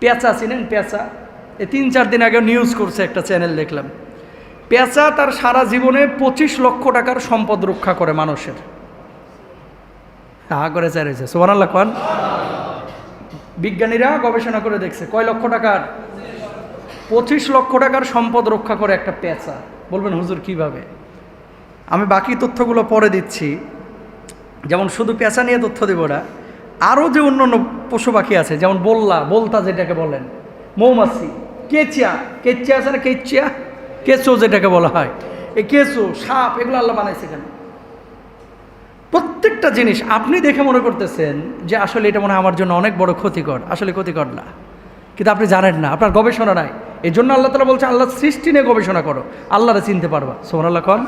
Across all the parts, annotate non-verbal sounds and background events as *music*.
পেঁচা চিনেন? পেঁচা। এই তিন, চার দিন আগে নিউজ করছে একটা চ্যানেল দেখলাম। পেঁচা তার সারা জীবনে পঁচিশ লক্ষ টাকার সম্পদ রক্ষা করে মানুষের। হা করে চাইছে সোমান আল্লাহ খান বিজ্ঞানীরা গবেষণা করে দেখছে। কয় লক্ষ টাকার? পঁচিশ লক্ষ টাকার সম্পদ রক্ষা করে একটা পেঁচা। বলবেন, হুজুর, কীভাবে? আমি বাকি তথ্যগুলো পরে দিচ্ছি। যেমন শুধু পেঁচা নিয়ে তথ্য দেব না আরও যে অন্য অন্য পশু পাখি আছে যেমন বললা বলতা যেটাকে বলেন মৌমাছি কেচিয়া কেচিয়া আছে না কেচিয়া? কেঁচো যেটাকে বলা হয়। এই কেঁচো সাপ এগুলো আল্লাহ বানাইছে কেন? প্রত্যেকটা জিনিস আপনি দেখে মনে করতেছেন যে আসলে এটা মনে হয় আমার জন্য অনেক বড় ক্ষতিকর। আসলে ক্ষতিকর না। কিন্তু আপনি জানেন না আপনার গবেষণা নাই। এই জন্য আল্লাহ তালা বলছে আল্লাহ সৃষ্টি নিয়ে গবেষণা করো। আল্লাহরে চিনতে পারবা। সোমান আল্লাহ খান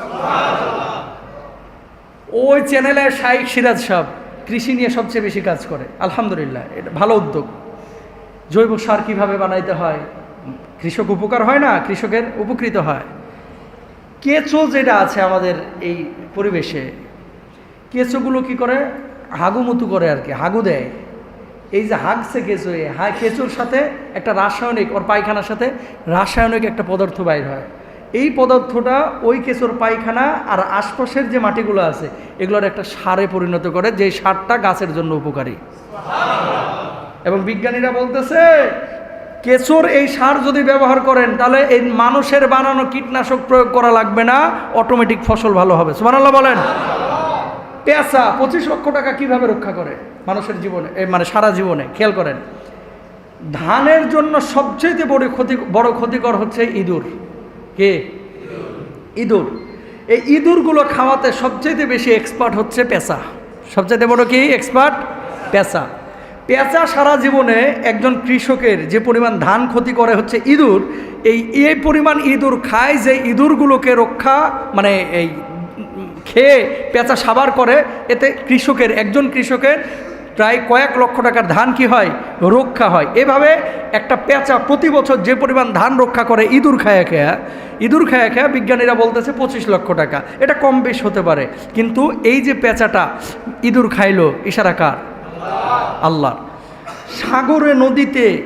ওই চ্যানেলে শাইক সিরাজ সাহেব কৃষি নিয়ে সবচেয়ে বেশি কাজ করে। আলহামদুলিল্লাহ, এটা ভালো উদ্যোগ। জৈব সার কীভাবে বানাইতে হয়? কৃষক উপকার হয় না? কৃষকের উপকৃত হয়। কেঁচো যেটা আছে আমাদের এই পরিবেশে, কেঁচোগুলো কি করে? হাগুমুতু করে আর কি, হাগু দেয়। এই যে হাগছে কেঁচো হা, কেঁচোর সাথে একটা রাসায়নিক, ওর পায়খানার সাথে রাসায়নিক একটা পদার্থ বাইর হয়। এই পদার্থটা ওই কেঁচোর পায়খানা আর আশপাশের যে মাটিগুলো আছে, এগুলোর একটা সারে পরিণত করে, যে সারটা গাছের জন্য উপকারী। এবং বিজ্ঞানীরা বলতেছে কেঁচোর এই সার যদি ব্যবহার করেন, তাহলে এই মানুষের বানানো কীটনাশক প্রয়োগ করা লাগবে না, অটোমেটিক ফসল ভালো হবে। সুবহানাল্লাহ বলেন। পেঁচা পঁচিশ লক্ষ টাকা কীভাবে রক্ষা করে মানুষের জীবনে মানে সারা জীবনে, খেয়াল করেন। ধানের জন্য সবচেয়ে বড় ক্ষতি, বড় ক্ষতিকর হচ্ছে ইঁদুর। কে? ইঁদুর। এই ইঁদুরগুলো খাওয়াতে সবচেয়ে বেশি এক্সপার্ট হচ্ছে পেঁচা। সবচেয়ে বড় কি? এক্সপার্ট পেঁচা। পেঁচা সারা জীবনে একজন কৃষকের যে পরিমাণ ধান ক্ষতি করে হচ্ছে ইঁদুর, এই এই পরিমাণ ইঁদুর খায় যে ইঁদুরগুলোকে রক্ষা মানে এই খেয়ে পেঁচা সাবার করে, এতে কৃষকের, একজন কৃষকের প্রায় কয়েক লক্ষ টাকার ধান কি হয়? রক্ষা হয়। এভাবে একটা পেঁচা প্রতি বছর যে পরিমাণ ধান রক্ষা করে, ইঁদুর খায়া খেয়া, ইঁদুর খায়া খেয়া বিজ্ঞানীরা বলতেছে পঁচিশ লক্ষ টাকা। এটা কম বেশ হতে পারে। কিন্তু এই যে পেঁচাটা ইঁদুর খাইলো, ইশারা কার? আল্লাহ। সাগরে, নদীতে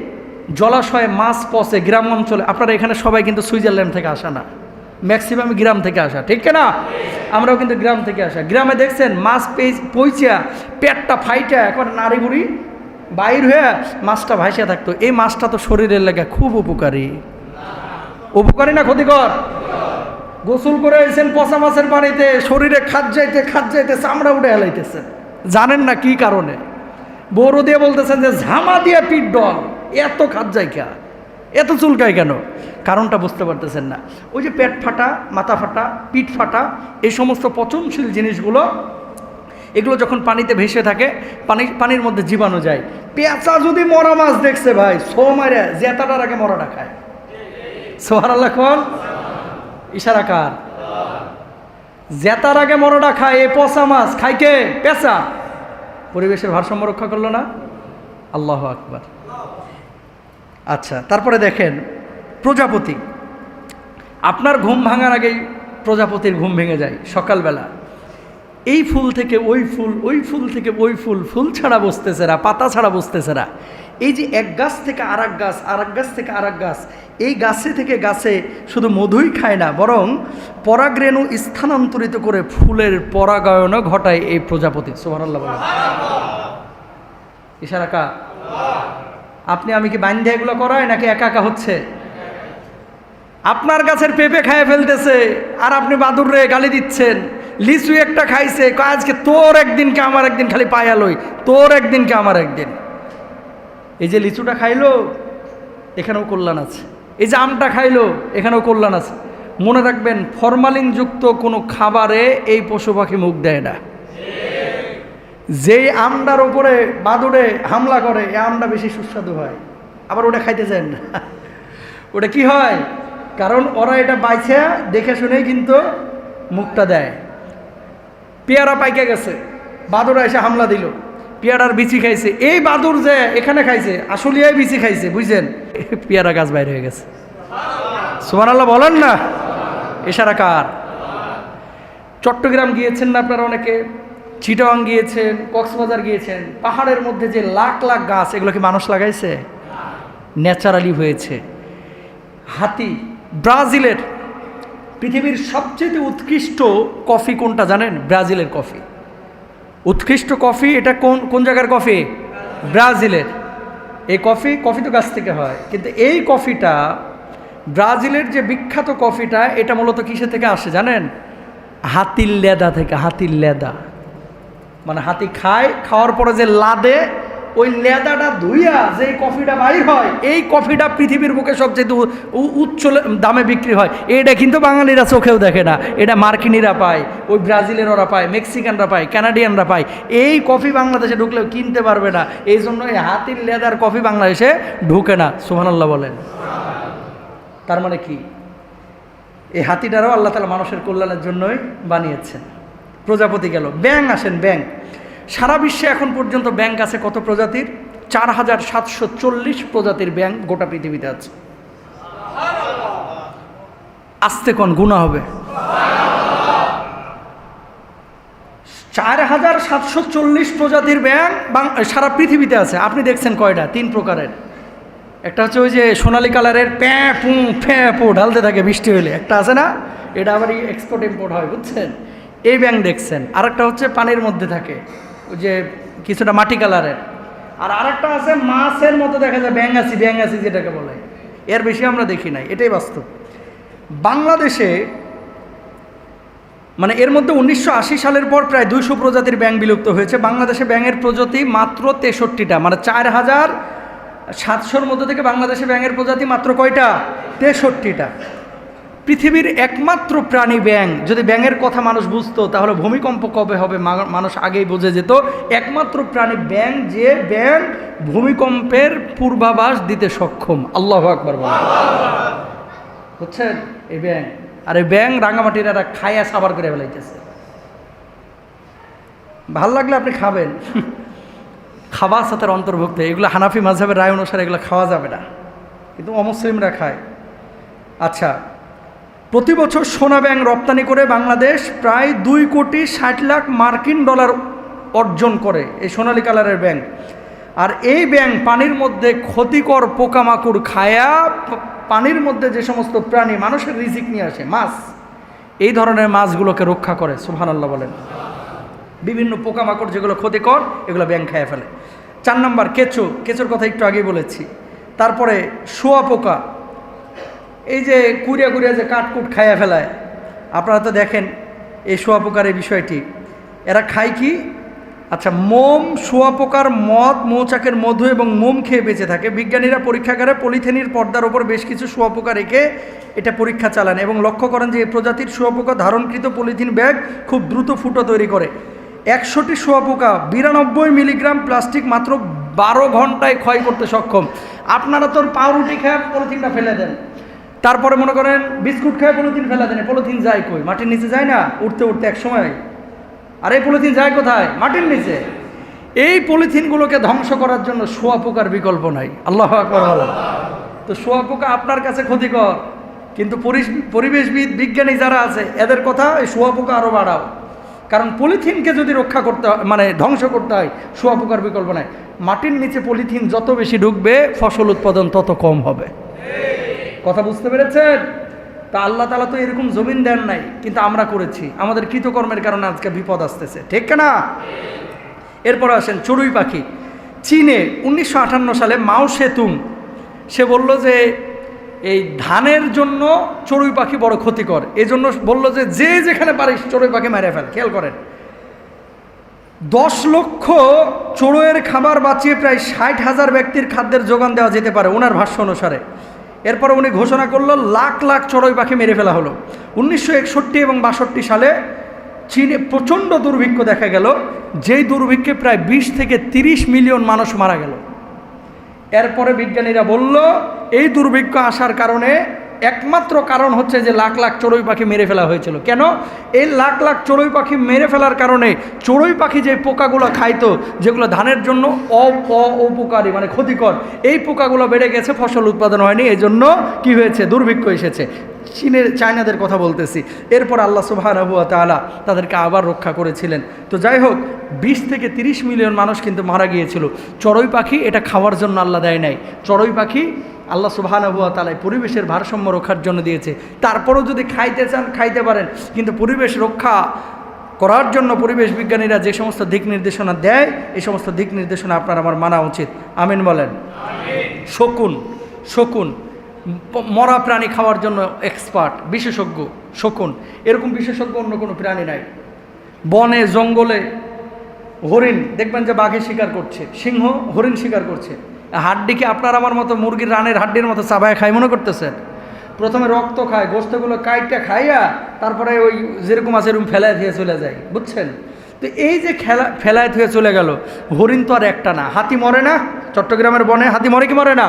জলাশয়ে মাছ পচে গ্রাম অঞ্চলে, আপনারা এখানে সবাই কিন্তু সুইজারল্যান্ড থেকে আসা না। ম্যাক্সিমাম গ্রাম থেকে আসা, ঠিক না আমরাও কিন্তু গ্রাম থেকে আসা। গ্রামে দেখছেন, মাছ পইচা, পেটটা ফাইটা একবার নাড়ি বুড়ি বাইর হয়ে মাছটা ভাসিয়া থাকতো। এই মাছটা তো শরীরের লেগে খুব উপকারী। উপকারী না ক্ষতিকর? গোসল করে এসেছেন পচা মাছের পানিতে, শরীরে খাদ যাইতে খাদ যাইতে চামড়া উঠে হেলাইতেছেন। জানেন না কি কারণে? বড় দিয়ে বলতেছেন যে, ঝামা দিয়ে পিঠ ডল, এত খাদ যায় কে এত চুলকায় কেন? কারণটা বুঝতে পারতেছেন না। ওই যে পেট ফাটা, মাথা ফাটা, পিঠ ফাটা, এই সমস্ত পচনশীল জিনিসগুলো, এগুলো যখন পানিতে ভেসে থাকে, পানি, পানির মধ্যে জীবাণু যায়। পেঁচা যদি মরা মাছ দেখছে ভাই, সো মারে, জেতাটার আগে মরাটা খায়। সোহার আল্লাহ খন ইশারা কার? জেতার আগে মরাটা খায় এ পচা মাছ খায় কে? পেঁচা। পরিবেশের ভারসাম্য রক্ষা করল না? আল্লাহ আকবার। আচ্ছা তারপরে দেখেন প্রজাপতি। আপনার ঘুম ভাঙার আগেই প্রজাপতির ঘুম ভেঙে যায় সকালবেলা। এই ফুল থেকে ওই ফুল ওই ফুল থেকে ওই ফুল ফুল ছাড়া বসতেছে না, পাতা ছাড়া বসতেছে না। এই যে এক গাছ থেকে আর এক গাছ আর এক গাছ থেকে আর এক গাছ, এই গাছে থেকে গাছে শুধু মধুই খায় না, বরং পরাগরেণু স্থানান্তরিত করে ফুলের পরাগায়নও ঘটায় এই প্রজাপতি। সোহানাল্লাহ বলেন। ইশারা কা আপনি আমি কি বান্ধে এগুলো করাই নাকি একা একা হচ্ছে? আপনার গাছের পেঁপে খায় ফেলতেছে, আর আপনি বাদুর রে গালি দিচ্ছেন। লিচু একটা খাইছে আজকে তোর একদিনকে আমার একদিন খালি পায়ালই তোর একদিনকে আমার একদিন। এই যে লিচুটা খাইলো, এখানেও কল্যাণ আছে। এই যে আমটা খাইলো, এখানেও কল্যাণ আছে। মনে রাখবেন, ফরমালিনযুক্ত কোনো খাবারে এই পশু পাখি মুখ দেয় না। যেই আমটার ওপরে বাদুড়ে হামলা করে, এই আমটা বেশি সুস্বাদু হয়। আবার ওটা খাইতে চান না। ওটা কি হয়? কারণ ওরা এটা বাইছে, দেখে শুনেই কিন্তু মুখটা দেয়। পেয়ারা পাইকে গেছে, বাদুরা এসে হামলা দিল। পেয়ারার বিচি খাইছে। এই বাদুর যে এখানে খাইছে আসলিয়াই বিচি খাইছে, বুঝছেন? পেয়ারা গাছ বাইরে হয়ে গেছে। সুমান আল্লাহ বলেন না, এশারা কার? চট্টগ্রাম গিয়েছেন না আপনারা অনেকে? চিটাং গিয়েছেন, কক্সবাজার গিয়েছেন? পাহাড়ের মধ্যে যে লাখ লাখ গাছ, এগুলো কি মানুষ লাগাইছে? ন্যাচারালি হয়েছে। হাতি ব্রাজিলের পৃথিবীর সবচেয়ে উৎকৃষ্ট কফি কোনটা জানেন? ব্রাজিলের কফি। উৎকৃষ্ট কফি, এটা কোন কোন জায়গার কফি? ব্রাজিলের। এই কফি কফি তো গাছ থেকে হয়। কিন্তু এই কফিটা, ব্রাজিলের যে বিখ্যাত কফিটা, এটা মূলত কিসে থেকে আসে জানেন? হাতির লেদা থেকে, হাতির লেদা। মানে হাতি খায়, খাওয়ার পরে যে লাদে ওই লেদাটা ধুইয়া যে কফিটা বাইর হয়, এই কফিটা পৃথিবীর বুকে সবচেয়ে উচ্চ দামে বিক্রি হয়। এটা কিন্তু বাঙালিরা চোখেও দেখে না। এটা মার্কিনিরা পায়, ওই ব্রাজিলের ওরা পায়, মেক্সিকানরা পায়, কানাডিয়ানরা পায়। এই কফি বাংলাদেশে ঢুকলেও কিনতে পারবে না। এই জন্য এই হাতির লেদার কফি বাংলাদেশে ঢুকে না, সুবহানাল্লাহ বলেন। তার মানে কি? এই হাতিটারও আল্লাহ তালা মানুষের কল্যাণের জন্যই বানিয়েছেন। প্রজাপতি গেল। ব্যাং আসেন ব্যাং সারা বিশ্বে এখন পর্যন্ত ব্যাংক আছে কত প্রজাতির? চার হাজার সাতশো চল্লিশ প্রজাতির ব্যাংক গোটা পৃথিবীতে আছে। আস্তে কোন গুণা হবে? চার হাজার সাতশো চল্লিশ প্রজাতির ব্যাংক সারা পৃথিবীতে আছে। আপনি দেখছেন কয়টা? তিন প্রকারের। একটা হচ্ছে ওই যে সোনালি কালারের প্যাঁ, পু, ফ্যাঁ, পু, ঢালতে থাকে বৃষ্টি হলে একটা আছে না? এটা আবার এক্সপোর্ট ইম্পোর্ট হয়, বুঝছেন? এই ব্যাংক দেখছেন। আরেকটা হচ্ছে পানির মধ্যে থাকে। যে কিছুটা মাটি কালারের। আর আরেকটা আছে মাছের মতো দেখা যায় ব্যাঙ্গাসি ব্যাঙ্গাসি যেটাকে বলে। এর বেশি আমরা দেখি নাই, এটাই বাস্তব। বাংলাদেশে মানে এর মধ্যে উনিশশো আশি সালের পর প্রায় দুইশো প্রজাতির ব্যাঙ বিলুপ্ত হয়েছে। বাংলাদেশে ব্যাঙের প্রজাতি মাত্র তেষট্টিটা মানে চার হাজার সাতশোর মধ্যে থেকে বাংলাদেশে ব্যাঙের প্রজাতি মাত্র কয়টা? তেষট্টিটা। পৃথিবীর একমাত্র প্রাণী ব্যাং যদি ব্যাঙের কথা মানুষ বুঝতো, তাহলে ভূমিকম্প কবে হবে মানুষ আগেই বুঝে যেত। একমাত্র প্রাণী ব্যাং যে ব্যাং ভূমিকম্পের পূর্বাভাস দিতে সক্ষম। আল্লাহ আকবর বুঝছেন? এই ব্যাং আর এই ব্যাং রাঙামাটির এরা খাইয়া সাবার করে ফেলাইতেছে। ভালো লাগলে আপনি খাবেন। *laughs* খাবার সাথে অন্তর্ভুক্ত। এগুলো হানাফি মাঝহের রায় অনুসারে এগুলো খাওয়া যাবে না। কিন্তু অমুসলিমরা খায়। আচ্ছা প্রতি বছর সোনা ব্যাংক রপ্তানি করে বাংলাদেশ প্রায় দুই কোটি ষাট লাখ মার্কিন ডলার অর্জন করে এই সোনালী কালারের ব্যাংক। আর এই ব্যাংক পানির মধ্যে ক্ষতিকর পোকামাকড় খায়া পানির মধ্যে যে সমস্ত প্রাণী মানুষের রিজিক নিয়ে আসে, মাছ, এই ধরনের মাছগুলোকে রক্ষা করে, সুবহানাল্লাহ বলেন। বিভিন্ন পোকামাকড় যেগুলো ক্ষতিকর, এগুলো ব্যাং খেয়ে ফেলে। চার নম্বর, কেঁচো। কেঁচোর কথা একটু আগেই বলেছি। তারপরে শোয়া পোকা। এই যে কুড়িয়া কুড়িয়া যে কাঠকুট খাইয়া ফেলায়, আপনারা তো দেখেন এই শোয়া পোকার এই বিষয়টি। এরা খায় কি? আচ্ছা মোম শোয়া পোকার মদ, মৌচাকের মধু এবং মোম খেয়ে বেঁচে থাকে। বিজ্ঞানীরা পরীক্ষাগারে পলিথিনির পর্দার ওপর বেশ কিছু শোয়াপোকা রেখে এটা পরীক্ষা চালান এবং লক্ষ্য করেন যে এই প্রজাতির শোয়াপোকা ধারণকৃত পলিথিন ব্যাগ খুব দ্রুত ফুটো তৈরি করে। একশোটি শোয়াপোকা, বিরানব্বই মিলিগ্রাম প্লাস্টিক মাত্র বারো ঘন্টায় ক্ষয় করতে সক্ষম। আপনারা তোর পাউরুটি খেয়ে পলিথিনটা ফেলে দেন। তারপরে মনে করেন বিস্কুট খায়, পলিথিন ফেলা দেন পলিথিন যায় কই? মাটির নিচে যায় না? উঠতে উঠতে এক সময়। আর এই পলিথিন যায় কোথায়? মাটির নিচে। এই পলিথিনগুলোকে ধ্বংস করার জন্য শোয়া পোকার বিকল্প নাই। আল্লাহ তো শোয়া পোকা আপনার কাছে ক্ষতিকর, কিন্তু পরিবেশবিদ, বিজ্ঞানী যারা আছে, এদের কথা এই শোয়া পোকা আরও বাড়াও। কারণ পলিথিনকে যদি রক্ষা করতে মানে ধ্বংস করতে হয়, শোয়া পোকার বিকল্প নাই। মাটির নিচে পলিথিন যত বেশি ঢুকবে, ফসল উৎপাদন তত কম হবে। বুঝতে পেরেছেন? তা আল্লাহ তালা তো এরকম জমিন দেন নাই, কিন্তু আমরা করেছি। আমাদের কৃতকর্মের কারণে আজকে বিপদ আসতেছে। ঠিক না এরপর আসেন চড়ুই পাখি। চীনে উনিশশো আটান্ন সালে মাও সেতুং, সে বলল যে এই ধানের জন্য চড়ুই পাখি বড় ক্ষতিকর। এই জন্য বলল যে যে যেখানে পারিস চড়ুই পাখি মেরে ফেল, খেয়াল করেন। দশ লক্ষ চড়ুইয়ের খাবার বাঁচিয়ে প্রায় ষাট হাজার ব্যক্তির খাদ্যের যোগান দেওয়া যেতে পারে ওনার ভাষ্য অনুসারে। এরপর উনি ঘোষণা করল, লাখ লাখ চড়ুই পাখি মেরে ফেলা হলো। উনিশশো একষট্টি এবং বাষট্টি সালে চীনে প্রচণ্ড দুর্ভিক্ষ দেখা গেল, যেই দুর্ভিক্ষে প্রায় বিশ থেকে তিরিশ মিলিয়ন মানুষ মারা গেল। এরপরে বিজ্ঞানীরা বলল, এই দুর্ভিক্ষ আসার কারণে একমাত্র কারণ হচ্ছে যে লাখ লাখ চড়ুই পাখি মেরে ফেলা হয়েছিল। কেন? এই লাখ লাখ চড়ুই পাখি মেরে ফেলার কারণে চড়ুই পাখি যে পোকাগুলো খাইতো, যেগুলো ধানের জন্য অ- অ- মানে ক্ষতিকর, এই পোকাগুলো বেড়ে গেছে, ফসল উৎপাদন হয়নি। এই জন্য কী হয়েছে? দুর্ভিক্ষ এসেছে। চীনের, চায়নাদের কথা বলতেছি। এরপর আল্লাহ সুবহানাহু ওয়া তাআলা তাদেরকে আবার রক্ষা করেছিলেন। তো যাই হোক, বিশ থেকে তিরিশ মিলিয়ন মানুষ কিন্তু মারা গিয়েছিল। চড়ুই পাখি এটা খাওয়ার জন্য আল্লাহ দেয় নাই। চড়ুই পাখি আল্লাহ সুবহানাহু ওয়া তাআলা পরিবেশের ভারসাম্য রক্ষার জন্য দিয়েছে। তারপরেও যদি খাইতে চান, খাইতে পারেন। কিন্তু পরিবেশ রক্ষা করার জন্য পরিবেশ বিজ্ঞানীরা যে সমস্ত দিক নির্দেশনা দেয়, এই সমস্ত দিক নির্দেশনা আপনার আমার মানা উচিত। আমিন বলেন। শকুন শকুন। মরা প্রাণী খাওয়ার জন্য এক্সপার্ট বিশেষজ্ঞ, শকুন। এরকম বিশেষজ্ঞ অন্য কোনো প্রাণী নাই। বনে, জঙ্গলে, হরিণ, দেখবেন যে বাঘে শিকার করছে, সিংহ, হরিণ শিকার করছে। হাড্ডিকে আপনার আমার মতো মুরগির রানের হাড্ডির মতো চাবায় খায় মনে করতেছেন? প্রথমে রক্ত খায় গোস্তগুলো কাইটটা খাইয়া তারপরে ওই যেরকম আছে এরকম ফেলায় দিয়ে চলে যায়, বুঝছেন? তো এই যে খেলা, ফেলায় থুয়ে চলে গেল, হরিণ তো আর একটা না। হাতি মরে না? চট্টগ্রামের বনে হাতি মরে কি মরে না?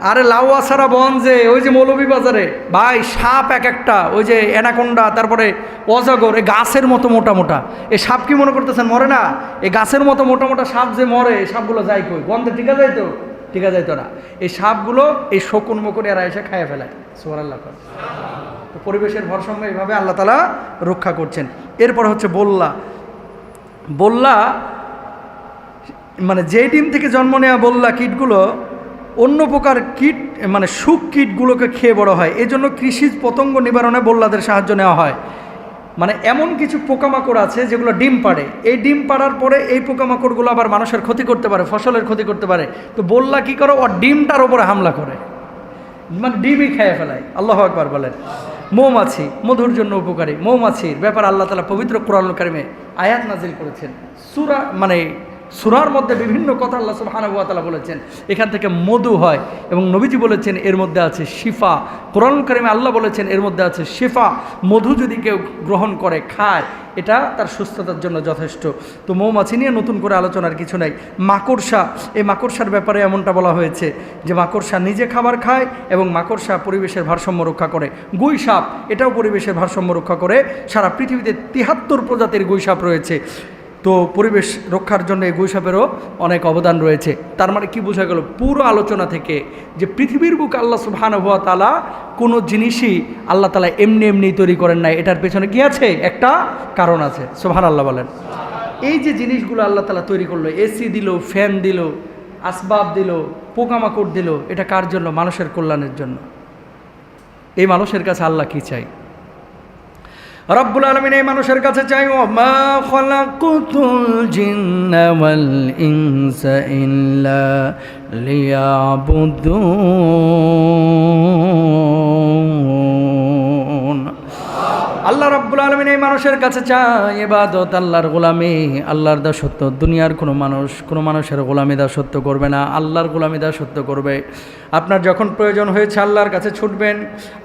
আরে লাউয়াছাড়া বন যে, ওই যে মৌলভীবাজারে। ভাই, সাপ এক একটা, ওই যে অ্যানাকোন্ডা তারপরে অজগর এই গাছের মতো মোটা মোটা। এই সাপ কি মনে করতেছেন, মরে না? এই গাছের মতো মোটা মোটা সাপ যে মরে এই সাপগুলো যায় কই? গন্ধে টিকা যায় তো? টিকা যায় তো না। এই সাপগুলো এই শকুন মকুন এরা এসে খাইয়ে ফেলায়। সোয়ার আল্লাহ তো পরিবেশের ভারসাম্য এইভাবে আল্লাহ তালা রক্ষা করছেন। এরপর হচ্ছে বল্লা। বল্লা মানে যেই ডিম থেকে জন্ম নেওয়া বল্লা কীটগুলো অন্য প্রকার কীট মানে সুখ কীটগুলোকে খেয়ে বড় হয়। এজন্য কৃষিজ পতঙ্গ নিবারণে বল্লাদের সাহায্য নেওয়া হয়। মানে এমন কিছু পোকামাকড় আছে যেগুলো ডিম পাড়ে। এই ডিম পাড়ার পরে এই পোকামাকড়গুলো আবার মানুষের ক্ষতি করতে পারে, ফসলের ক্ষতি করতে পারে। তো বল্লা কি করে? ও ডিমটার ওপরে হামলা করে। মানে ডিমই খেয়ে ফেলায়। আল্লাহ একবার বলেন। মৌমাছি, মধুর জন্য উপকারী। মৌমাছির ব্যাপার আল্লাহ তালা পবিত্র কোরআন কারিমে আয়াত নাজিল করেছেন। সুরা মানে সুরার মধ্যে বিভিন্ন কথা আল্লাহ তাআলা বলেছেন। এখান থেকে মধু হয় এবং নবীজি বলেছেন, এর মধ্যে আছে শিফা। কোরআন কারিমে আল্লাহ বলেছেন, এর মধ্যে আছে শিফা। মধু যদি কেউ গ্রহণ করে, খায়, এটা তার সুস্থতার জন্য যথেষ্ট। তো মৌমাছি নিয়ে নতুন করে আলোচনার কিছু নাই। মাকড়সা, এই মাকড়সার ব্যাপারে এমনটা বলা হয়েছে যে মাকড়সা নিজে খাবার খায় এবং মাকড়সা পরিবেশের ভারসাম্য রক্ষা করে। গুই সাপ, এটাও পরিবেশের ভারসাম্য রক্ষা করে। সারা পৃথিবীতে তিহাত্তর প্রজাতির গুই সাপ রয়েছে। তো পরিবেশ রক্ষার জন্য এই গুইসাপেরও অনেক অবদান রয়েছে। তার মানে কি বোঝা গেল? পুরো আলোচনা থেকে যে পৃথিবীর বুক আল্লাহ সুবহান হুয়া তালা কোনো জিনিসই আল্লাহ তালা এমনি এমনি তৈরি করেন নাই। এটার পেছনে কি আছে? একটা কারণ আছে। সুবহান আল্লাহ বলেন। এই যে জিনিসগুলো আল্লাহ তালা তৈরি করল এসি দিল ফ্যান দিল, আসবাব দিল, পোকামাকড় দিল, এটা কার জন্য? মানুষের কল্যাণের জন্য। এই মানুষের কাছে আল্লাহ কি চাই? রব্বুল আলমিন এই মানুষের কাছে চাই ও মা খলাকুতুল জিন্না ওয়াল ইনসা ইল্লা লিয়াবুদুন। আলমিন এই মানুষের কাছে চায় এবাদত আল্লাহর গোলামি। আল্লাহর দাসত্ব দুনিয়ার কোনো মানুষ, কোনো মানুষের গোলামি দাসত্ব করবে না, আল্লাহর গোলামি দাসত্ব করবে। আপনার যখন প্রয়োজন হয়েছে আল্লাহর কাছে ছুটবেন,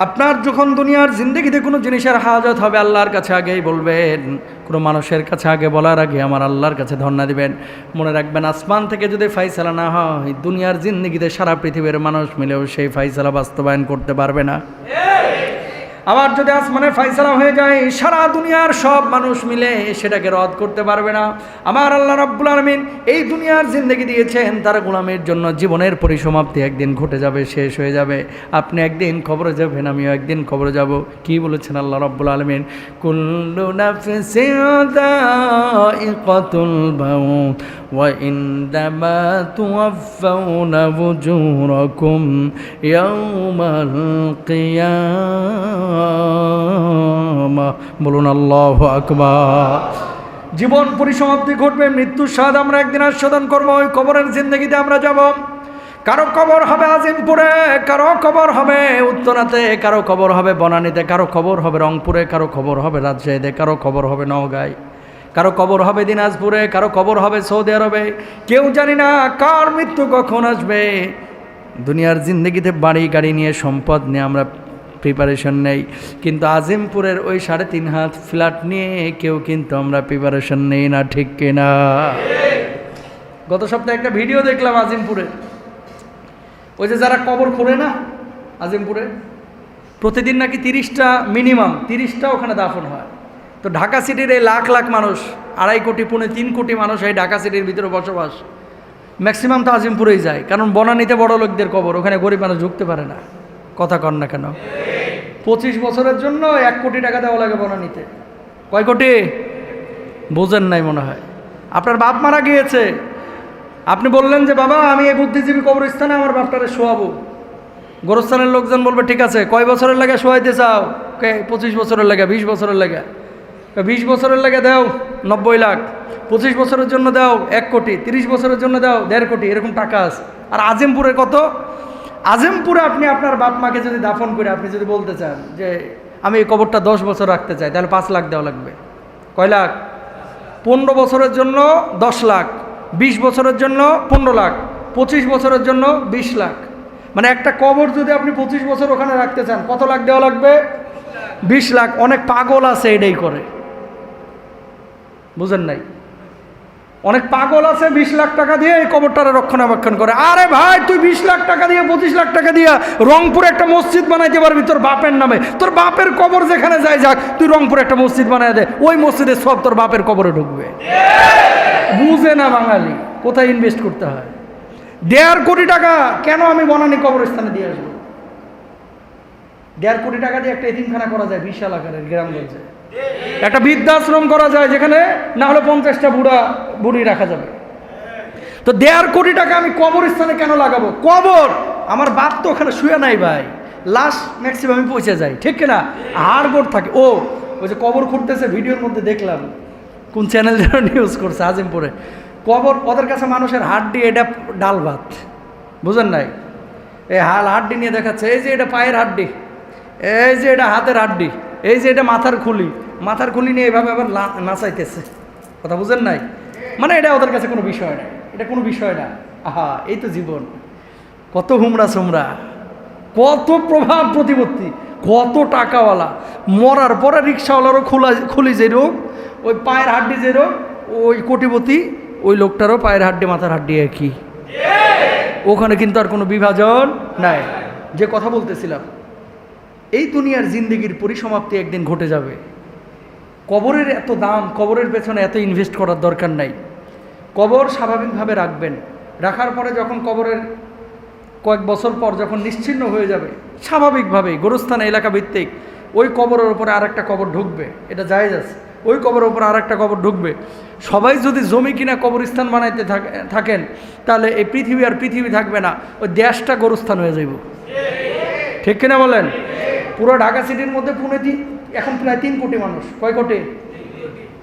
আপনার যখন দুনিয়ার জিন্দগিতে কোনো জিনিসের হাজত হবে, আল্লাহর কাছে আগেই বলবেন। কোনো মানুষের কাছে আগে বলার আগে আমার আল্লাহর কাছে ধর্ণা দিবেন। মনে রাখবেন, আসমান থেকে যদি ফাইসালা না হয়, দুনিয়ার জিন্দগিতে সারা পৃথিবীর মানুষ মিলেও সেই ফাইসালা বাস্তবায়ন করতে পারবে না। আবার যদি আসমানে ফাইসালা হয়ে যায়, সারা দুনিয়ার সব মানুষ মিলে সেটাকে রদ করতে পারবে না। আমার আল্লাহ রব্বুল আলমিন এই দুনিয়ার জিন্দগি দিয়েছেন, তার গোলামের জন্য জীবনের পরিসমাপ্তি একদিন ঘটে যাবে, শেষ হয়ে যাবে। আপনি একদিন খবরে যাবেন, আমিও একদিন খবরে যাব। কি বলেছেন আল্লাহ রব্বুল আলমিন? কুল্লু নাফসিন ইনদামা তুওয়াফাউনা উজুরাকুম ইয়াউমাল কিয়ামা বলুন আল্লাহ আকবার। জীবন পরিসমাপ্তি ঘটবে, মৃত্যুর স্বাদ আমরা একদিন আস্বাদন করব, ওই কবরের জিন্দগিতে আমরা যাব। কারও কবর হবে আজিমপুরে, কারও কবর হবে উত্তরাতে, কারও কবর হবে বনানীতে, কারও খবর হবে রংপুরে, কারও খবর হবে রাজশাহীতে, কারও খবর হবে নওগাঁয়। কারও কবর হবে দিনাজপুরে, কারও কবর হবে সৌদি আরবে। কেউ জানি না কার মৃত্যু কখন আসবে। দুনিয়ার জিন্দগিতে বাড়ি, গাড়ি নিয়ে সম্পদ নিয়ে আমরা প্রিপারেশন নেই। কিন্তু আজিমপুরের ওই সাড়ে তিন হাত ফ্ল্যাট নিয়ে কেউ কিন্তু আমরা প্রিপারেশন নেই না, ঠিক কিনা গত সপ্তাহে একটা ভিডিও দেখলাম আজিমপুরে। ওই যে যারা কবর খোঁড়ে না আজিমপুরে, প্রতিদিন নাকি তিরিশটা মিনিমাম তিরিশটা ওখানে দাফন হয়। তো ঢাকা সিটির এই লাখ লাখ মানুষ, আড়াই কোটি, পুনে তিন কোটি মানুষ এই ঢাকা সিটির ভিতরে বসবাস। ম্যাক্সিমাম তো আজিমপুরেই যায়, কারণ বনানিতে বড় লোকদের কবর, ওখানে গরিব মানুষ ঢুকতে পারে না। কথা কর না কেন? পঁচিশ বছরের জন্য এক কোটি টাকা দেওয়া লাগে বনানিতে। কয় কোটি? বোঝেন নাই মনে হয়। আপনার বাপ মারা গিয়েছে। আপনি বললেন যে, বাবা, আমি এই বুদ্ধিজীবী কবরস্থানে আমার বাপটারে শোয়াবো। গোরস্থানের লোকজন বলবে, ঠিক আছে, কয় বছরের লাগে শোয়াইতে চাও? কে, পঁচিশ বছরের লাগে, বিশ বছরের লাগে। বিশ বছরের লাগে দাও নব্বই লাখ, পঁচিশ বছরের জন্য দাও এক কোটি, তিরিশ বছরের জন্য দাও দেড় কোটি, এরকম টাকা আছে। আর আজিমপুরে কত? আজিমপুরে আপনি আপনার বাপ মাকে যদি দাফন করে আপনি যদি বলতে চান যে আমি এই কবরটা দশ বছর রাখতে চাই, তাহলে পাঁচ লাখ দেওয়া লাগবে। কয় লাখ? পনেরো বছরের জন্য দশ লাখ, বিশ বছরের জন্য পনেরো লাখ, পঁচিশ বছরের জন্য বিশ লাখ। মানে একটা কবর যদি আপনি পঁচিশ বছর ওখানে রাখতে চান, কত লাখ দেওয়া লাগবে? বিশ লাখ। অনেক পাগল আছে এটাই করে। বুঝেন নাই? অনেক পাগল আছে বিশ লাখ টাকা দিয়ে এই কবরটারে রক্ষণাবেক্ষণ করে। আরে ভাই, তুই বিশ লাখ টাকা দিয়ে, পঁচিশ লাখ টাকা দিয়ে রংপুরে একটা মসজিদ বানাইতে পারবি তোর বাপের নামে। তোর বাপের কবর যেখানে যায় যাক, তুই রংপুরে একটা মসজিদ বানাই দে। ওই মসজিদে সব তোর বাপের কবরে ঢুকবে। বুঝে না বাঙালি, কোথায় ইনভেস্ট করতে হয়? দেড় কোটি টাকা কেন আমি বনানি কবরস্থানে দিয়ে আসব? দেড় কোটি টাকা দিয়ে একটা এতিমখানা করা যায় বিশাল আকারের গ্রামগঞ্জে। একটা বৃদ্ধাশ্রম করা যায় যেখানে না হলে পঞ্চাশটা বুড়া, বুড়ি রাখা যাবে। তো দেড় কোটি টাকা আমি কবরস্থানে কেন লাগাবো? কবর! আমার বাপ তো ওখানে শুয়ে নাই ভাই। লাশ ম্যাক্সিমাম আমি পৌঁছে যাই, ঠিক কিনা? হাড় গোড় থাকে। ও, ওই যে কবর খুঁড়তেছে, ভিডিওর মধ্যে দেখলাম। কোন চ্যানেল যেন নিউজ করছে, আজিমপুরে। কবর, ওদের কাছে মানুষের হাড্ডি, এটা ডাল ভাত। বুঝেন নাই? এই হাল হাড্ডি নিয়ে দেখাচ্ছে। এই যে এটা পায়ের হাড্ডি, এই যে এটা হাতের হাড্ডি। এই যে এটা মাথার খুলি মাথার খুলি নিয়ে এভাবে আবার নাচাইতেছে। কথা বুঝেন নাই? মানে এটা ওদের কাছে কোনো বিষয় না এটা কোনো বিষয় না। আহা এই তো জীবন। কত হুমরা সুমড়া কত প্রভাব প্রতিপত্তি কত টাকাওয়ালা। মরার পরে রিক্সাওয়ালারও খোলা খুলি যে রোগ ওই পায়ের হাড্ডি যে রোগ ওই কোটিপতি ওই লোকটারও পায়ের হাড্ডি মাথার হাড্ডি একই। ওখানে কিন্তু আর কোনো বিভাজন নাই। যে কথা বলতেছিলাম এই দুনিয়ার জিন্দগির পরিসমাপ্তি একদিন ঘটে যাবে। কবরের এত দাম, কবরের পেছনে এত ইনভেস্ট করার দরকার নাই। কবর স্বাভাবিকভাবে রাখবেন। রাখার পরে যখন কবরের কয়েক বছর পর যখন নিশ্চিহ্ন হয়ে যাবে স্বাভাবিকভাবে গোরস্থান এলাকা ভিত্তিক ওই কবরের ওপরে আর একটা কবর ঢুকবে। এটা জায়েজ আছে। ওই কবরের ওপরে আর একটা কবর ঢুকবে। সবাই যদি জমি কিনা কবরস্থান বানাইতে থাকেন, তাহলে এই পৃথিবী আর পৃথিবী থাকবে না। ওই দেশটা গোরস্থান হয়ে যাইব। ঠিক কিনা বলেন? পুরো ঢাকা সিটির মধ্যে পুনে এখন প্রায় তিন কোটি মানুষ। কয় কোটি?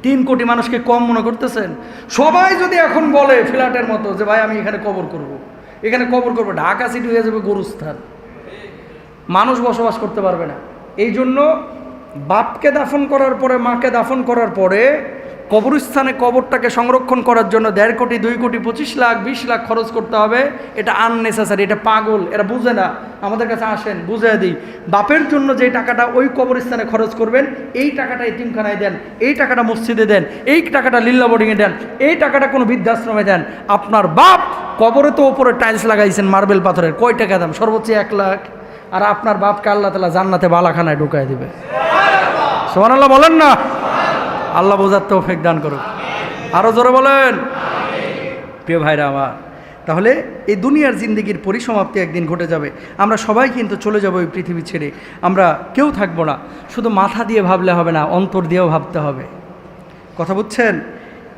তিন কোটি মানুষকে কম মনে করতেছেন? সবাই যদি এখন বলে ফ্ল্যাটের মতো যে, ভাই, আমি এখানে কবর করব। এখানে কবর করব। ঢাকা সিটি হয়ে যাবে গরুস্থান। মানুষ বসবাস করতে পারবে না। এই জন্য বাপকে দাফন করার পরে, মাকে দাফন করার পরে কবরস্থানে কবরটাকে সংরক্ষণ করার জন্য দেড় কোটি, দুই কোটি, পঁচিশ লাখ, বিশ লাখ খরচ করতে হবে। এটা আননেসেসারি এটা পাগল, এরা বুঝে না। আমাদের কাছে আসেন বুঝে দিই। বাপের জন্য যে টাকাটা ওই কবরস্থানে খরচ করবেন, এই টাকাটা এতিমখানায় দেন, এই টাকাটা মসজিদে দেন, এই টাকাটা লিল্লা বোর্ডিংয়ে দেন, এই টাকাটা কোনো বৃদ্ধাশ্রমে দেন। আপনার বাপ কবরে তো ওপরে টাইলস লাগাইছেন মার্বেল পাথরের। কয় টাকা দাম? সর্বোচ্চ এক লাখ। আর আপনার বাপকে আল্লাহ তালা জান্নাতে বালাখানায় ঢুকায় দেবে। সোমান আল্লাহ বলেন না। আল্লাহ বোঝার তৌফিক দান করুক। আরও জোরে বলেন। প্রিয় ভাইরা আমার, তাহলে এই দুনিয়ার জিন্দিগির পরিসমাপ্তি একদিন ঘটে যাবে। আমরা সবাই কিন্তু চলে যাব এই পৃথিবী ছেড়ে। আমরা কেউ থাকব না। শুধু মাথা দিয়ে ভাবলে হবে না, অন্তর দিয়েও ভাবতে হবে। কথা বুঝছেন?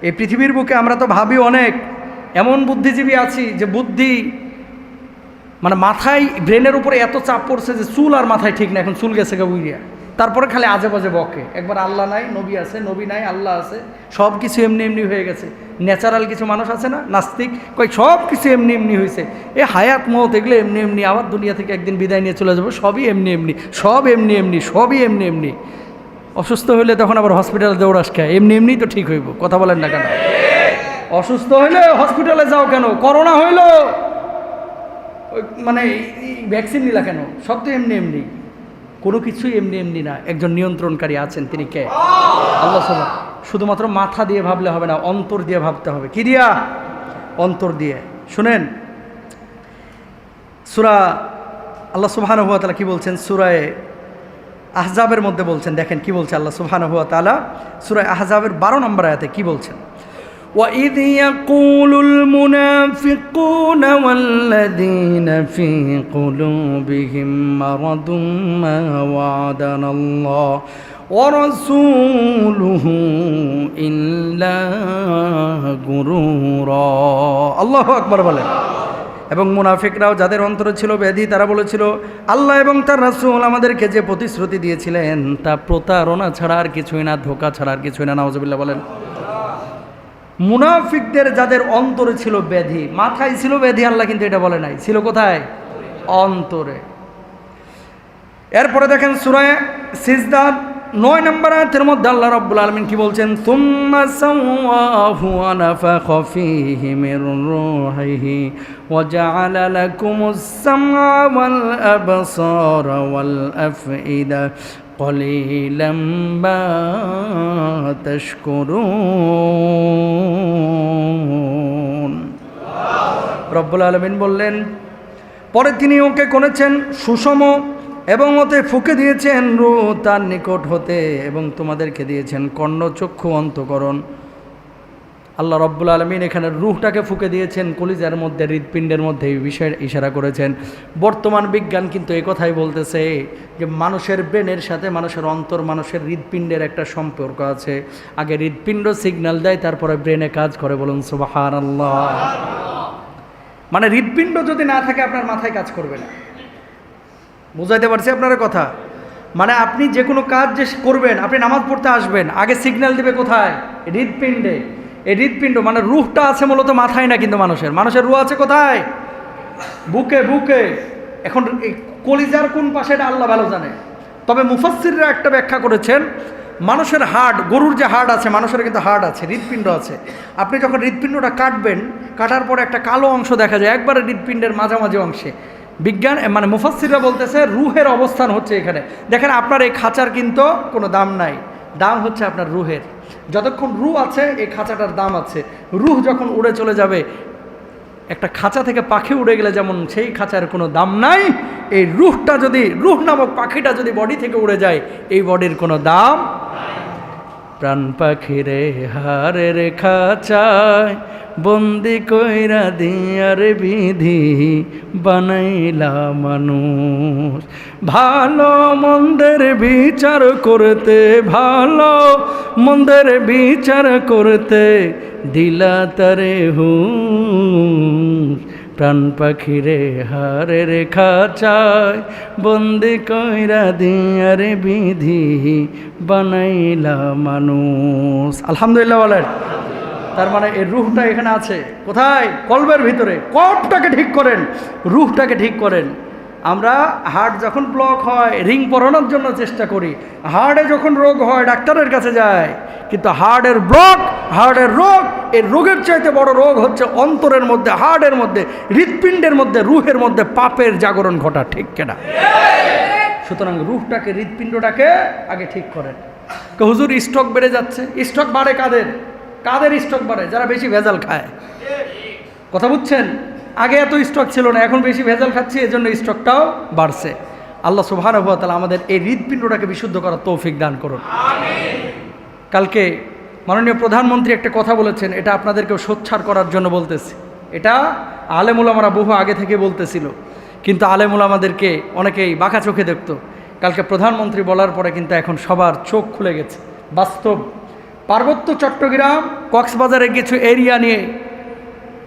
এই পৃথিবীর বুকে আমরা তো ভাবি অনেক। এমন বুদ্ধিজীবী আছি যে বুদ্ধি মানে মাথায়, ব্রেনের উপরে এত চাপ পড়ছে যে চুল আর মাথায় ঠিক না, এখন চুল গেছে গা বুইরিয়া তারপরে খালি আজে বাজে বকে। একবার আল্লাহ নাই, নবী আছে, নবী নাই, আল্লাহ আছে সব কিছু এমনি এমনি হয়ে গেছে। ন্যাচারাল কিছু মানুষ আছে না, নাস্তিক, কই সব কিছু এমনি এমনি হয়েছে এ হায়াত, মত এগুলো এমনি এমনি, আবার দুনিয়া থেকে একদিন বিদায় নিয়ে চলে যাব, সবই এমনি এমনি, সব এমনি এমনি, সবই এমনি এমনি। অসুস্থ হলে তখন আবার হসপিটালে দৌড়াস খায় এমনি এমনি তো ঠিক হইব, কথা বলেন না কেন? অসুস্থ হইলে হসপিটালে যাও কেন? করোনা হইল। মানে ভ্যাকসিন নিলা কেন? সব তো এমনি এমনি। কোনো কিছুই এমনি এমনি না। একজন নিয়ন্ত্রণকারী আছেন, তিনি কে? আল্লাহ সাল্লাম শুধুমাত্র মাথা দিয়ে ভাবলে হবে না, অন্তর দিয়ে ভাবতে হবে। কি দিয়া? অন্তর দিয়ে। শুনেন, সুরা আল্লাহ সুবহানাহু ওয়া তাআলা কি বলছেন? সুরায় আহজাবের মধ্যে বলছেন। দেখেন কি বলছে আল্লাহ সুবহানাহু ওয়া তাআলা? সূরা আহজাবের বারো নম্বর আয়াতে কি বলছেন? وإذ يقول المنافقون والذين في قلوبهم مرض ما وعدنا الله ورسوله إلا غرورا الله أكبر বলেন এবং মুনাফিকরাও যাদের অন্তরে ছিল ব্যাধি তারা বলেছিল আল্লাহ এবং তার রাসূল আমাদেরকে যে প্রতিশ্রুতি দিয়েছিলেন তা প্রতারণা ছাড়া আর কিছুই না ধোকা ছাড়া আর কিছুই না নাওজবিল্লাহ বলেন মুনাফিকদের যাদের অন্তরে ছিল ব্যাধি, মাথায় ছিল ব্যাধি, আল্লাহ কিন্তু এটা বলে নাই। ছিল কোথায়? অন্তরে। এরপরে দেখেন সুরায় সিজদার নয় নম্বর আয়াতের মধ্যে আল্লাহ রাব্বুল আলামিন কি বলছেন? সুম্মা সাওয়াহু ওয়া নাফাখা ফীহি মির রূহিহি ওয়া জাআলা লাকুমুস সামআ ওয়াল আবসারা ওয়াল قليلا ما تشكرون রব্বুল আলমিন বললেন পরে তিনি ওকে করেছেন সুষম এবং ওতে ফুকে দিয়েছেন রু তার নিকট হতে এবং তোমাদেরকে দিয়েছেন কর্ণচক্ষু অন্তকরণ আল্লাহ রব্বুল আলমিন এখানে রুহটাকে ফুকে দিয়েছেন, কলিজার মধ্যে, হৃৎপিণ্ডের মধ্যে এই বিষয়ে ইশারা করেছেন। বর্তমান বিজ্ঞান কিন্তু এই কথাই বলতেছে যে মানুষের ব্রেনের সাথে মানুষের অন্তর, মানুষের হৃৎপিণ্ডের একটা সম্পর্ক আছে। আগে হৃৎপিণ্ড সিগন্যাল দেয়, তারপরে ব্রেনে কাজ করে বলুন সুবাহান আল্লাহ মানে হৃৎপিণ্ড যদি না থাকে আপনার মাথায় কাজ করবে না। বুঝাইতে পারছি আপনার কথা? মানে আপনি যে কোনো কাজ যে করবেন, আপনি নামাজ পড়তে আসবেন, আগে সিগন্যাল দিবে কোথায়? হৃৎপিণ্ডে। এই হৃৎপিণ্ড মানে রুহটা আছে মূলত মাথায় না কিন্তু মানুষের। মানুষের রুহ আছে কোথায়? বুকে বুকে। এখন এই কলিজার কোন পাশে এটা আল্লাহ ভালো জানে। তবে মুফাসিররা একটা ব্যাখ্যা করেছেন, মানুষের হার্ট গরুর যে হার্ট আছে, মানুষের কিন্তু হার্ট আছে, হৃৎপিণ্ড আছে। আপনি যখন হৃৎপিণ্ডটা কাটবেন, কাটার পরে একটা কালো অংশ দেখা যায়, একবারে হৃৎপিণ্ডের মাঝামাঝি অংশে। বিজ্ঞান মানে মুফাসিররা বলতেছে, রুহের অবস্থান হচ্ছে এখানে। দেখেন আপনার এই খাঁচার কিন্তু কোনো দাম নাই। দাম হচ্ছে আপনার রুহের। যতক্ষণ রু আছে, এই খাঁচাটার দাম আছে। রুহ যখন উড়ে চলে যাবে, একটা খাঁচা থেকে পাখি উড়ে গেলে যেমন সেই খাঁচার কোনো দাম নাই, এই রুহটা যদি, রুহ নামক পাখিটা যদি বডি থেকে উড়ে যায়, এই বডির কোনো দাম প্রাণ পাখিরে হারের খাঁচায় বন্দি কইরা দিয়ার বিধি বানাইলা মানুষ। ভালো মন্দের বিচার করতে, ভালো মন্দের বিচার করতে দিলা তারে হুঁশ প্রাণ পাখিরে হারে রেখা চায়, বন্দি কইরা দিয়ারে বিধি বানাইলা মানুষ। আলহামদুলিল্লাহ বলেন। তার মানে এই রুহটা এখানে আছে। কোথায়? কলবের ভিতরে। কপটাকে ঠিক করেন। রুহটাকে ঠিক করেন। আমরা হার্ট যখন ব্লক হয়, রিং পরানোর জন্য চেষ্টা করি। হার্টে যখন রোগ হয়, ডাক্তারের কাছে যায়, কিন্তু হার্টের ব্লক, হার্টের রোগ, এই রোগের চাইতে বড় রোগ হচ্ছে অন্তরের মধ্যে, হার্টের মধ্যে, হৃৎপিণ্ডের মধ্যে, রুহের মধ্যে পাপের জাগরণ ঘটা, ঠিক কেনা? সুতরাং রুহটাকে, হৃৎপিণ্ডটাকে আগে ঠিক করেন। হুজুর স্টক বেড়ে যাচ্ছে। স্টক বাড়ে কাদের? কাদের স্টক বাড়ে? যারা বেশি ভেজাল খায়। কথা বুঝছেন? আগে এত স্টক ছিল না, এখন বেশি ভেজাল খাচ্ছি, এজন্য স্টকটাও বাড়ছে। আল্লাহ সুবহান তালা আমাদের এই হৃদপিণ্ডটাকে বিশুদ্ধ করার তৌফিক দান করুন। কালকে মাননীয় প্রধানমন্ত্রী একটা কথা বলেছেন, এটা আপনাদেরকেও সোচ্ছার করার জন্য বলতেছি। এটা আলেমুলামারা বহু আগে থেকে বলতেছিল, কিন্তু আলেমুলামাদেরকে অনেকেই বাঁকা চোখে দেখত। কালকে প্রধানমন্ত্রী বলার পরে কিন্তু এখন সবার চোখ খুলে গেছে। বাস্তব। পার্বত্য চট্টগ্রাম, কক্সবাজারের কিছু এরিয়া নিয়ে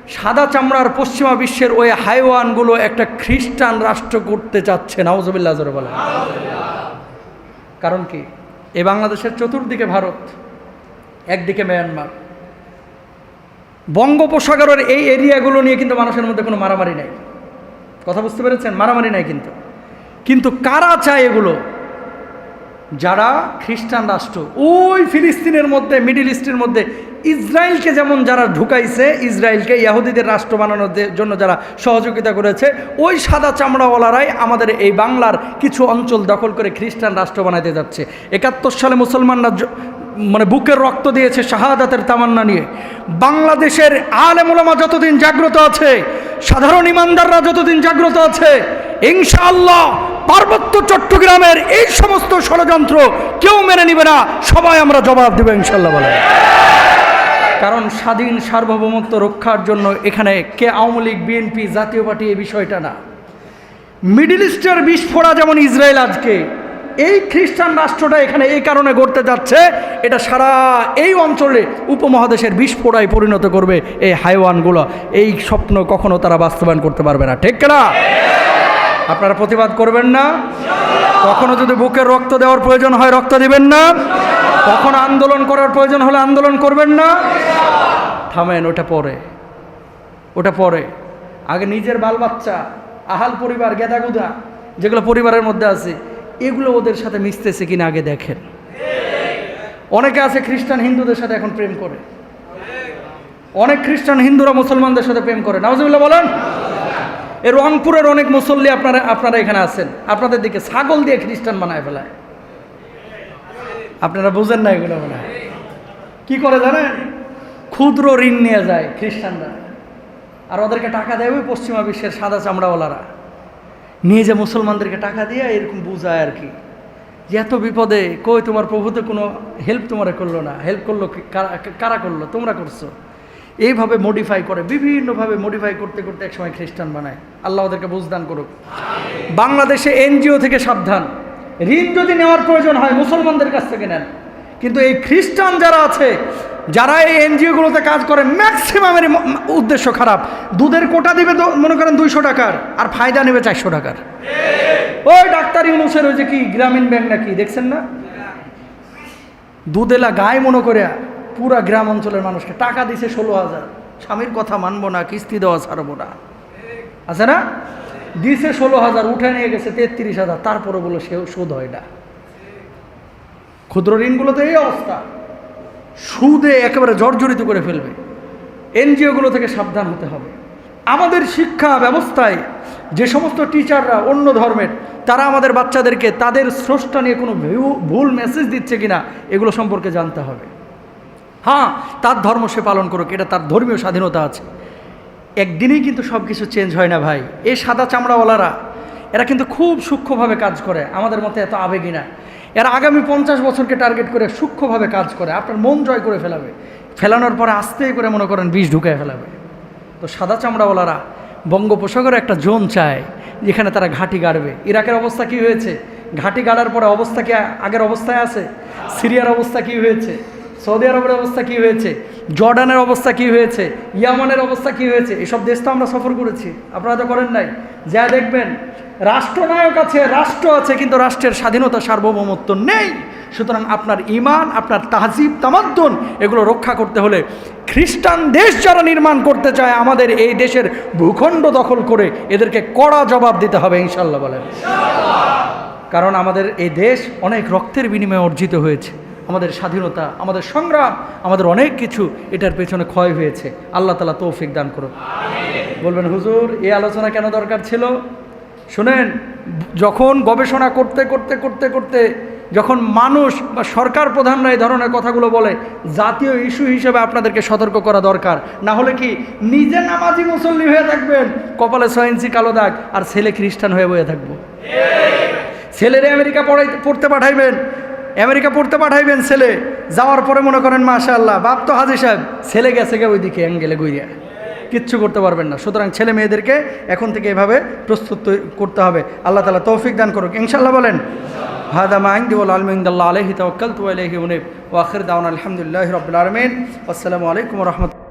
সাদা চামড়ার পশ্চিমা বিশ্বের ওই হাইওয়ানগুলো একটা খ্রিস্টান রাষ্ট্র করতে চাচ্ছে নাউজবিল্লাহ বলে কারণ কি? এ বাংলাদেশের চতুর্দিকে ভারত, একদিকে মিয়ানমার। বঙ্গোপসাগরের এই এরিয়াগুলো নিয়ে কিন্তু মানুষের মধ্যে কোনো মারামারি নাই। কথা বুঝতে পেরেছেন? মারামারি নাই কিন্তু। কিন্তু কারা চায় এগুলো? যারা খ্রিস্টান রাষ্ট্র। ওই ফিলিস্তিনের মধ্যে, মিডিল ইস্টের মধ্যে ইসরায়েলকে যেমন যারা ঢুকাইছে, ইসরায়েলকে ইয়াহুদিদের রাষ্ট্র বানানোর জন্য যারা সহযোগিতা করেছে, ওই সাদা চামড়াওয়ালারাই আমাদের এই বাংলার কিছু অঞ্চল দখল করে খ্রিস্টান রাষ্ট্র বানাইতে যাচ্ছে। একাত্তর সালে মুসলমানরা মানে বুকের রক্ত দিয়েছে শাহাদাতের তামান্না নিয়ে। বাংলাদেশের আলেমুলামা যতদিন জাগ্রত আছে, সাধারণ ইমানদাররা যতদিন জাগ্রত আছে, ইনশাআল্লাহ পার্বত্য চট্টগ্রামের এই সমস্ত ষড়যন্ত্র কেউ মেনে নিবে না, সবাই আমরা জবাব দেবো ইনশাল্লাহ বলে কারণ স্বাধীন সার্বভৌমত্ব রক্ষার জন্য এখানে কে আওয়ামী লীগ, বিএনপি, জাতীয় পার্টি এই বিষয়টা না। মিডিল ইস্টের বিস্ফোরা যেমন ইসরায়েল আজকে, এই খ্রিস্টান রাষ্ট্রটা এখানে এই কারণে গড়তে যাচ্ছে, এটা সারা এই অঞ্চলে উপমহাদেশের বিস্ফোরায় পরিণত করবে এই হাইওয়ানগুলো। এই স্বপ্ন কখনো তারা বাস্তবায়ন করতে পারবে না, ঠিক না আপনারা প্রতিবাদ করবেন না। কখনো যদি বুকের রক্ত দেওয়ার প্রয়োজন হয়, রক্ত দিবেন না। কখনো আন্দোলন করার প্রয়োজন হলে আন্দোলন করবেন না। থামেন, ওটা পরে। ওটা পরে। আগে নিজের বাল বাচ্চা আহাল পরিবার, গেদাগুদা, যেগুলো পরিবারের মধ্যে আছে, এগুলো ওদের সাথে মিশতেছে কিনা আগে দেখেন। অনেকে আছে খ্রিস্টান হিন্দুদের সাথে এখন প্রেম করে। অনেক খ্রিস্টান হিন্দুরা মুসলমানদের সাথে প্রেম করে। নাওজুবিল্লাহ বলেন? এ রংপুরের অনেক মুসল্লি আপনারা আপনারা এখানে আছেন। আপনাদের দিকে ছাগল দিয়ে খ্রিস্টান বানায় ফেলায়। আপনারা বুঝেন না এগুলো মনে কি করে জানেন? ক্ষুদ্র ঋণ নিয়ে যায় খ্রিস্টানরা। আর ওদেরকে টাকা দেয় ওই পশ্চিমা বিশ্বের সাদা চামড়াওয়ালারা। নিয়ে যে মুসলমানদেরকে টাকা দিয়ে এরকম বুঝায় আর কি। যে এত বিপদে কই তোমার প্রভুতে কোনো হেল্প তোমার করল না। হেল্প করল কারা- কারা করল? তোমরা করছ। এইভাবে মডিফাই করে, বিভিন্নভাবে মডিফাই করতে করতে একসময় খ্রিস্টান বানায়। আল্লাহ ওদেরকে বুঝদান করুক। বাংলাদেশে এনজিও থেকে সাবধান। ঋণ যদি নেওয়ার প্রয়োজন হয়, মুসলমানদের কাছ থেকে নেন। কিন্তু এই খ্রিস্টান যারা আছে, যারা এই এনজিওগুলোতে কাজ করে ম্যাক্সিমামের উদ্দেশ্য খারাপ। দুধের কোটা দিবে তো, মনে করেন দুইশো টাকার, আর ফায়দা নেবে চারশো টাকার। ওই ডাক্তার ইউনুসের ওই যে কি, গ্রামীণ ব্যাংক নাকি, দেখছেন না? দুধেলা গায়ে মনে করে পুরা গ্রাম অঞ্চলের মানুষকে টাকা দিছে ষোলো হাজার। স্বামীর কথা মানবো না, কিস্তি দেওয়া ছাড়বো না। আছে না? দিছে ষোলো হাজার উঠে নিয়ে গেছে তেত্রিশ হাজার, তারপরে বলো সে শোধ হয় না। ক্ষুদ্র ঋণগুলোতে এই অবস্থা। সুদে একেবারে জর্জরিত করে ফেলবে। এনজিওগুলো থেকে সাবধান হতে হবে। আমাদের শিক্ষা ব্যবস্থায় যে সমস্ত টিচাররা অন্য ধর্মের, তারা আমাদের বাচ্চাদেরকে তাদের স্রষ্টা নিয়ে কোনো ভুল মেসেজ দিচ্ছে কিনা, এগুলো সম্পর্কে জানতে হবে। হ্যাঁ তার ধর্ম সে পালন করুক, এটা তার ধর্মীয় স্বাধীনতা আছে। একদিনেই কিন্তু সব কিছু চেঞ্জ হয় না ভাই। এই সাদা চামড়াওয়ালারা, এরা কিন্তু খুব সূক্ষ্মভাবে কাজ করে, আমাদের মতে এত আবেগী না। এরা আগামী পঞ্চাশ বছরকে টার্গেট করে সূক্ষ্মভাবে কাজ করে, আপনার মন জয় করে ফেলাবে। ফেলানোর পরে আস্তে করে মনে করেন বিষ ঢুকায় ফেলাবে। তো সাদা চামড়াওয়ালারা, বঙ্গোপসাগরে একটা জোন চায়, যেখানে তারা ঘাঁটি গাড়বে। ইরাকের অবস্থা কি হয়েছে? ঘাঁটি গাড়ার পরে অবস্থা কি আগের অবস্থায় আছে? সিরিয়ার অবস্থা কি হয়েছে? সৌদি আরবের অবস্থা কি হয়েছে? জর্ডানের অবস্থা কি হয়েছে? ইয়ামানের অবস্থা কি হয়েছে? এসব দেশ তো আমরা সফর করেছি। আপনারা তো করেন নাই। যা দেখবেন, রাষ্ট্রনায়ক আছে, রাষ্ট্র আছে, কিন্তু রাষ্ট্রের স্বাধীনতা সার্বভৌমত্ব নেই। সুতরাং আপনার ইমান আপনার তাহজিব, তামাদ্দন, এগুলো রক্ষা করতে হলে খ্রিস্টান দেশ যারা নির্মাণ করতে চায়, আমাদের এই দেশের ভূখণ্ড দখল করে এদেরকে কড়া জবাব দিতে হবে ইনশাল্লাহ বলেন। কারণ আমাদের এই দেশ অনেক রক্তের বিনিময়ে অর্জিত হয়েছে। আমাদের স্বাধীনতা আমাদের সংগ্রাম আমাদের অনেক কিছু এটার পেছনে ক্ষয় হয়েছে। আল্লাহ তালা তৌফিক দান করুন বলবেন হুজুর এই আলোচনা কেন দরকার ছিল? শুনেন যখন গবেষণা করতে করতে করতে করতে যখন মানুষ বা সরকার প্রধানরা এই ধরনের কথাগুলো বলে জাতীয় ইস্যু হিসেবে আপনাদেরকে সতর্ক করা দরকার। না হলে কি নিজে নামাজি মুসল্লি হয়ে থাকবেন? কপালে ইঞ্চি কালো দাগ আর ছেলে খ্রিস্টান হয়ে বয়ে থাকব। ছেলেরে আমেরিকা পড়াই পড়তে পাঠাইবেন। আমেরিকা পড়তে পাঠাইবেন ছেলে। যাওয়ার পরে মনে করেন মাশা আল্লাহ বাপ তো হাজি সাহেব। ছেলে গেছে গে ওইদিকে অ্যাঙ্গেলে গুইয়া কিচ্ছু করতে পারবেন না। সুতরাং ছেলে মেয়েদেরকে এখন থেকে এভাবে প্রস্তুত করতে হবে। আল্লাহ তালা তৌফিক দান করুক। ইনশাল্লাহ বলেন, হাদা মাইন্দি ওল আলমিন্দাল্লাহ আলহি তওয়াক্কালতু আলাইহি উনিব। ওয়া আখির দাওয়ানা আলহামদুলিল্লাহি রাব্বিল আসসালামু আলাইকুম ওয়া রাহমাতুল্লাহ